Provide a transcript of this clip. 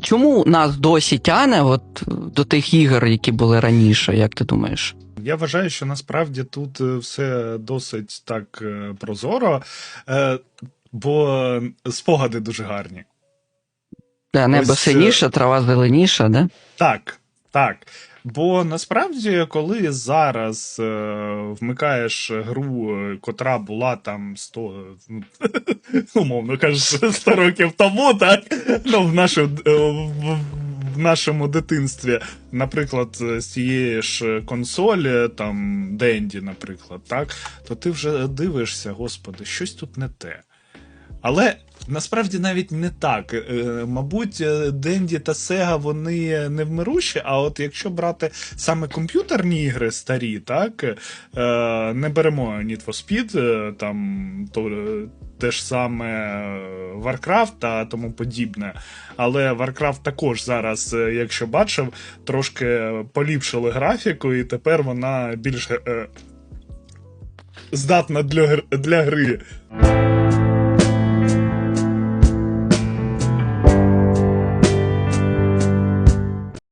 чому нас досі тяне от, до тих ігор, які були раніше, як ти думаєш? Я вважаю, що насправді тут е, все досить так е, прозоро, е, бо спогади дуже гарні. Небо е, синіше, трава зеленіша, да? Так, так. Бо насправді, коли зараз е, вмикаєш гру, е, котра була там 100, ну, умовно кажучи, 100 років тому, так? Ну, в, нашу, е, в, в нашому дитинстві, наприклад, з цієї ж консолі, там Денді, наприклад, так, то ти вже дивишся, господи, щось тут не те. Але насправді навіть не так. Е, Мабуть, е, Денді та Сега вони невмирущі, а от якщо брати саме комп'ютерні ігри старі, так е, не беремо Need for Speed, там то, те ж саме Warcraft та тому подібне. Але Warcraft також зараз, якщо бачив, трошки поліпшили графіку, і тепер вона більш здатна для, для гри.